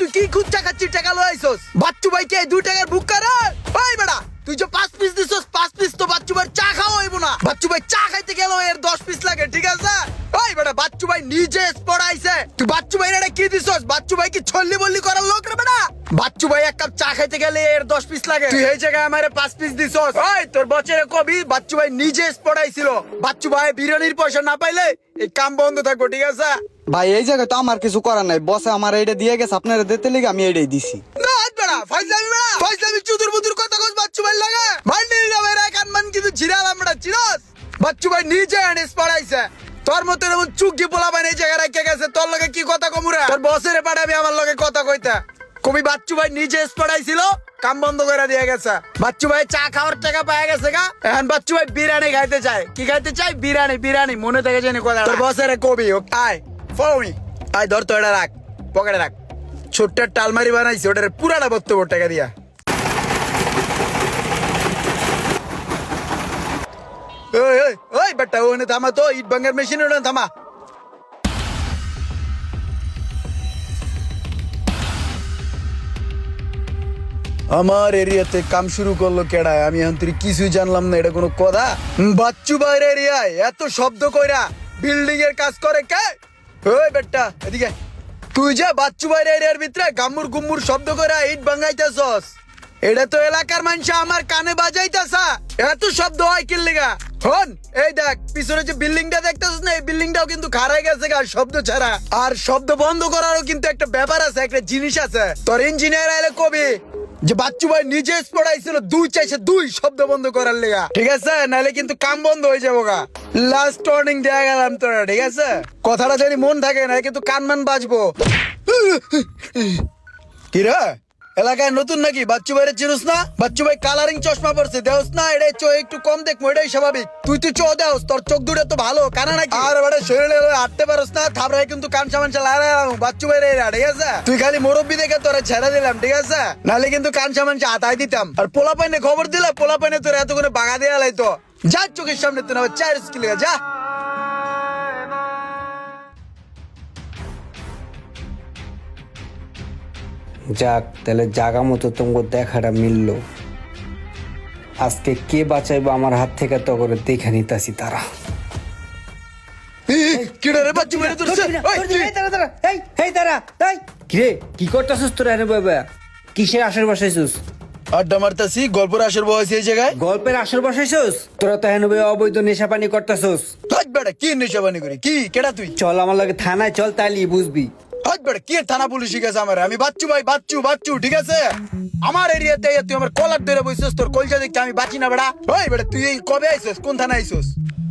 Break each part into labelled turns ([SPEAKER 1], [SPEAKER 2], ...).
[SPEAKER 1] তুই কি খুঁজা খাচ্ছিস? টাকা লই আইছস বাচ্চু ভাই কে দুই টাকার বুক করে ওই বেড়া, তুই যে পাঁচ পিস দিছস, পাঁচ পিস তো বাচ্চু ভাই চা খাওয়া হইব না। বাচ্চু ভাই চা খাইতে গেল এর দশ পিস লাগে, ঠিক আছে? ওই বেটা বাচ্চু ভাই নিজে স্পট আইছে। তুই বাচ্চু ভাই এটা কি দিছস? বাচ্চু ভাই কি ছল্লি বল্লি করার লোক রে বেটা বাচ্চু ভাই এক কাপ চা খাইতে গেলে এর দশ পিস লাগে। তুই এই জায়গায় আমারে পাঁচ পিস দিছস। ওই তোর বছরে কবি, বাচ্চু ভাই নিজে স্পট আইছিল। বাচ্চু ভাই বিরিয়ানির পয়সা না পাইলে এই কাম বন্ধ থাকব, ঠিক আছে?
[SPEAKER 2] ভাই, এই জায়গায় তো আমার কিছু করার নাই। বসে আমার এইটা দিয়ে গেছে, আপনারা দিতে লিগে আমি এইটাই দিছি।
[SPEAKER 1] বাচ্চু ভাই রে নিজে তোর তোর লগে কি কথা আমার কথা কইতা। কবি ভাই নিজে কাম বন্ধ করে দিয়ে গেছে। বাচ্চু ভাই চা খাওয়ার টাকা পায় গেছে গা। এখন বাচ্চু ভাই বিরিয়ানি খাইতে চায়। কি খাইতে চাই বিরিয়ানি বিরিয়ানি, মনে থেকে জানি কথা তোর বসের কবি আয়। মি আয় ধর তো এটা রাখ, পকেটে রাখ। ছোট্ট ওটার পুরাটা ভর টাকা দিয়া। ওই ওই ওই বেটা থামা তো, ইট মেশিন থামা। আমার এরিয়াতে কাম শুরু করল কেডায়, আমি এখন তুই কিছুই জানলাম না, এটা কোনো কথা? বাচ্চু বাইরে এরিয়ায়, এত শব্দ কইরা বিল্ডিং এর কাজ করে কে? ওই বেটা, এদিকে তুই যে বাচ্চু বাইরের এরিয়ার ভিতরে গাম্মুর গুম্মুর শব্দ করে ইট ভাঙাইতেছস এটা তো এলাকার মানুষ আমার কানে বাজাইতেছা। এত শব্দ হয় কি লেগা? হন এই দেখ, পিছনে যে বিল্ডিংটা দেখতেছিস না, এই বিল্ডিংটাও কিন্তু খারাই গেছে গা শব্দ ছাড়া। আর শব্দ বন্ধ করারও কিন্তু একটা ব্যাপার আছে, একটা জিনিস আছে। তোর ইঞ্জিনিয়ার আইলে কবি যে বাচ্চু ভাই নিজে পড়াইছিল দুই চাইছে দুই শব্দ বন্ধ করার লেগা। ঠিক আছে? নাহলে কিন্তু কাম বন্ধ হয়ে যাব গা। লাস্ট ওয়ার্নিং দেয়া গেলাম তোরা, ঠিক আছে? কথাটা যদি মন থাকে না কিন্তু কান মান বাজবো। কি রে? এলাকায় নতুন নাকি? বাচ্চু ভাইয়ের চিনুস না? বাচ্চু ভাই কালারিং চশমা পড়ছে দেওস না? এটাই চো একটু কম দেখব এটাই স্বাভাবিক। তুই তুই চো দেওস তোর চোখ দুটো তো ভালো, কানা নাকি? আর এবারে শরীরে হাঁটতে পারস না থাপড়াই কিন্তু কান সামান চালা বাচ্চু ভাইয়ের এরা ঠিক আছে? তুই খালি মুরব্বী দেখে তোরা ছেড়ে দিলাম, ঠিক আছে? নাহলে কিন্তু কান সামান আতাই দিতাম। আর পোলা পাইনে খবর দিলে পোলা পাইনে তোর এত করে বাগা দেওয়া লাইতো যা চোখের সামনে, তুই না চার স্কিল যা।
[SPEAKER 3] যাক তাহলে জাগা মতো তোমার দেখাটা মিলল। আজকে কে বাঁচাইবো আমার হাত থেকে তো করে দেখে নিতাছি তারা।
[SPEAKER 1] রে
[SPEAKER 3] কি করতেছিস তোরা এনে বাবা? কিসের আসর বসাইছিস?
[SPEAKER 1] আড্ডা মারতাছি গল্পের আসর বয়সী এই জায়গায়।
[SPEAKER 3] গল্পের আসর বসাইছিস? তোরা তো বইয়া অবৈধ নেশা পানি করতেছিস।
[SPEAKER 1] হাট বেটা কি নেশাবানি করি? কি কেডা তুই?
[SPEAKER 3] চল আমার লাগে থানায় চল তাইলি বুঝবি।
[SPEAKER 1] কি থানা পুলিশ গেছে আমার? আমি বাচ্চু ভাই, বাচ্চু বাচ্চু, ঠিক আছে? আমার এরিয়াতে তুই আমার কলার ধরে তোর আমি বাঁচি না বেড়া। ওই বেটা তুই কবে আইসস? কোন থানা আইসস?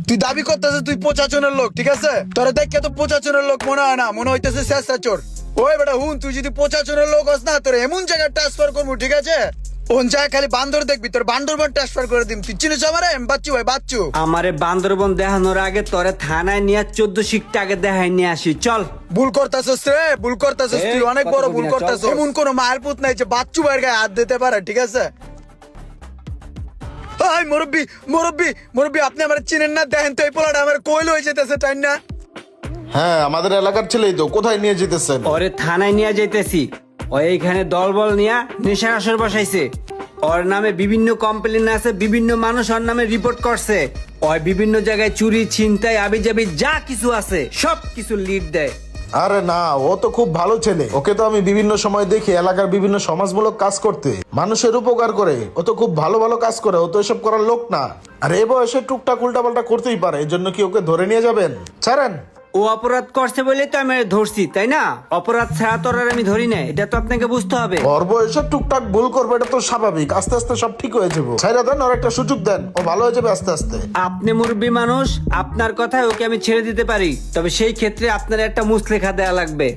[SPEAKER 1] তুই দাবি করতেছিস তুই পচাচনের লোক, ঠিক আছে? তোর দেখে তো পচাচনের লোক মনে হয় না, মনে হইতেছে শেষ চোর ওই বেটা হুন, তুই যদি পোচাচনের লোক হস না, তোর এমন জায়গায় ট্রান্সফার করব, ঠিক আছে? ওন জায়গায় খালি বান্দর দেখবি তোর বান্দরবান ট্রান্সফার করে দিম। তুই চিনিস আমার? বাচ্চু ভাই বাচ্চু।
[SPEAKER 3] আমারে বান্দরবন দেখানোর আগে তোরে থানায় নিয়ে চোদ্দ শিখটা আগে দেখাই নিয়ে আসি চল।
[SPEAKER 1] ভুল করতাছস রে ভুল করতাছস তুই অনেক বড় ভুল করতাছস
[SPEAKER 3] চল, চল।
[SPEAKER 1] এমন কোন মায়ের পুত নাই যে বাচ্চু ভাইয়ের গায়ে হাত দিতে পারে ঠিক আছে? হাই মুরব্বি মুরব্বি মুরব্বি আপনি আমার চিনেন না? দেখেন তো এই পোলাটা আমার হয়ে যেতেছে তাই না?
[SPEAKER 4] হ্যাঁ আমাদের এলাকার ছেলেই তো কোথায় নিয়ে যেতেছেন?
[SPEAKER 3] ওরে থানায় নিয়ে যাইতেছি। ও এইখানে দলবল নিয়ে নেশার আসর বসাইছে। ওর নামে বিভিন্ন কমপ্লেন আছে, বিভিন্ন মানুষ ওর নামে রিপোর্ট করছে। ওই বিভিন্ন জায়গায় চুরি, ছিনতাই আবি যাবি যা কিছু আছে, সব কিছু লিড দেয়।
[SPEAKER 4] আরে না, ও তো খুব ভালো ছেলে। ওকে তো আমি বিভিন্ন সময় দেখি এলাকার বিভিন্ন সমাজমূলক কাজ করতে। মানুষের উপকার করে। ও তো খুব ভালো ভালো কাজ করে। ও তো এসব করার লোক না। আর এ বয়সে টুকটাক উল্টাপাল্টা করতেই পারে। এই জন্য কি ওকে ধরে নিয়ে যাবেন? ছাড়েন।
[SPEAKER 3] ও অপরাধ করছে বলে তো আমি ধরছি তাই না? অপরাধ ছাড়া তোর আর আমি ধরি না এটা তো আপনাকে বুঝতে হবে।
[SPEAKER 4] গর্ব এসব টুকটাক ভুল করবে এটা তো স্বাভাবিক। আস্তে আস্তে সব ঠিক হয়ে যাবে। ছাইরা দেন আর একটা সুযোগ দেন। ও ভালো হয়ে যাবে আস্তে আস্তে।
[SPEAKER 3] আপনি মুরব্বী মানুষ আপনার কথায় ওকে আমি ছেড়ে দিতে পারি তবে সেই ক্ষেত্রে আপনার একটা মুসলেখা দেয়া লাগবে।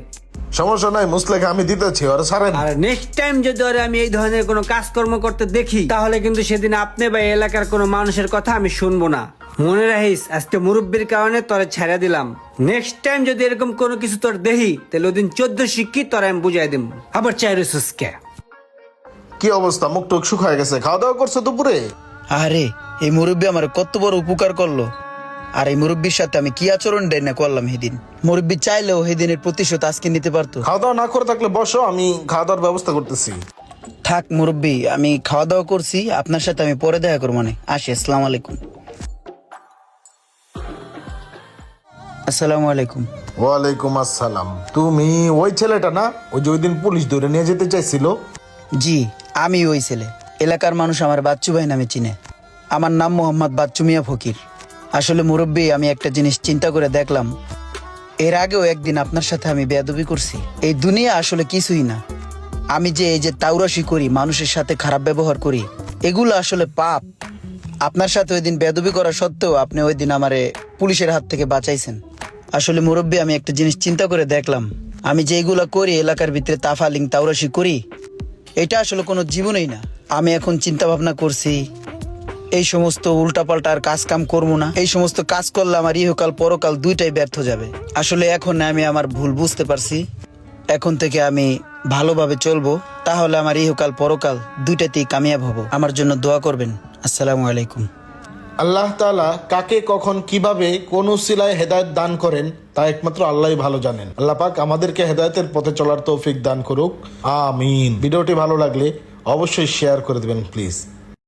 [SPEAKER 4] সমস্যা নাই মুসলেখা আমি দিতেছি ওরা ছাড়েন।
[SPEAKER 3] আর নেক্সট টাইম যদি ওরে আমি এই ধরনের কোনো কাজকর্ম করতে দেখি তাহলে কিন্তু সেদিন আপনি বা এলাকার কোনো মানুষের কথা আমি শুনব না। মনে রাখিস আজকে মুরব্বীর কারণে তোরে ছেড়ে দিলাম। নেক্সট টাইম যদি এরকম কোনো কিছু তোর দেখি তাহলে ওদিন চোদ্দ শিক্ষি তোর আমি বুঝাই দিব আবার চাই সুস্কে
[SPEAKER 4] কি অবস্থা? মুখ টুক শুকায় গেছে। খাওয়া দাওয়া করছ দুপুরে?
[SPEAKER 1] আরে এই মুরব্বি আমার কত বড় উপকার করল। আর এই মুরব্বীর সাথে আমি কি আচরণ দেয় না করলাম সেদিন? মুরব্বী চাইলেও সেদিনের প্রতিশোধ আজকে নিতে পারতো।
[SPEAKER 4] খাওয়া দাওয়া না করে থাকলে বসো আমি খাওয়া দাওয়ার ব্যবস্থা করতেছি।
[SPEAKER 1] থাক মুরব্বী আমি খাওয়া দাওয়া করছি আপনার সাথে আমি পরে দেখা করব মানে। আসি আসসালামু আলাইকুম। আসসালামু আলাইকুম।
[SPEAKER 4] ওয়ালাইকুম আসসালাম। তুমি ওই ছেলেটা না? ওই যে ওই দিন পুলিশ ধরে নিয়ে যেতে চাইছিল?
[SPEAKER 1] জি আমি ওই ছেলে। এলাকার মানুষ আমার বাচ্চু ভাই নামে চিনে। আমার নাম মোহাম্মদ বাচ্চু মিয়া ফকির। আসলে মুরব্বী, আমি একটা জিনিস চিন্তা করে দেখলাম। এর আগেও একদিন আপনার সাথে আমি বেয়াদবি করছি। এই দুনিয়া আসলে কিছুই না। আমি যে এই যে তাউরাশি করি, মানুষের সাথে খারাপ ব্যবহার করি, এগুলো আসলে পাপ। আপনার সাথে ওই দিন বেয়াদবি করা সত্ত্বেও আপনি ওই দিন আমারে পুলিশের হাত থেকে বাঁচাইছেন। আসলে মুরব্বী, আমি একটা জিনিস চিন্তা করে দেখলাম। আমি যেগুলা করি, এলাকার ভিতরে তাফালিং তাউরাশি করি, এটা আসলে কোনো জীবনই না। আমি এখন চিন্তা ভাবনা করছি এই সমস্ত উল্টাপাল্টা আর কাজ কাম করব না। এই সমস্ত কাজ করলে আমার ইহকাল, পরকাল দুইটাই ব্যর্থ যাবে। আসলে এখন আমি আমার ভুল বুঝতে পারছি। এখন থেকে আমি ভালোভাবে চলবো। তাহলে আমার ইহকাল, পরকাল দুইটাতেই কামিয়াব হব। আমার জন্য দোয়া করবেন। আসসালামু আলাইকুম।
[SPEAKER 4] আল্লাহ তাআলা কাকে কখন, কীভাবে, কোন সিলায় হেদায়ত দান করেন, তা একমাত্র আল্লাহই ভালো জানেন। আল্লাহ পাক আমাদেরকে হেদায়তের পথে চলার তৌফিক দান করুক। আমিন। ভিডিওটি ভালো লাগলে অবশ্যই শেয়ার করে দেবেন প্লিজ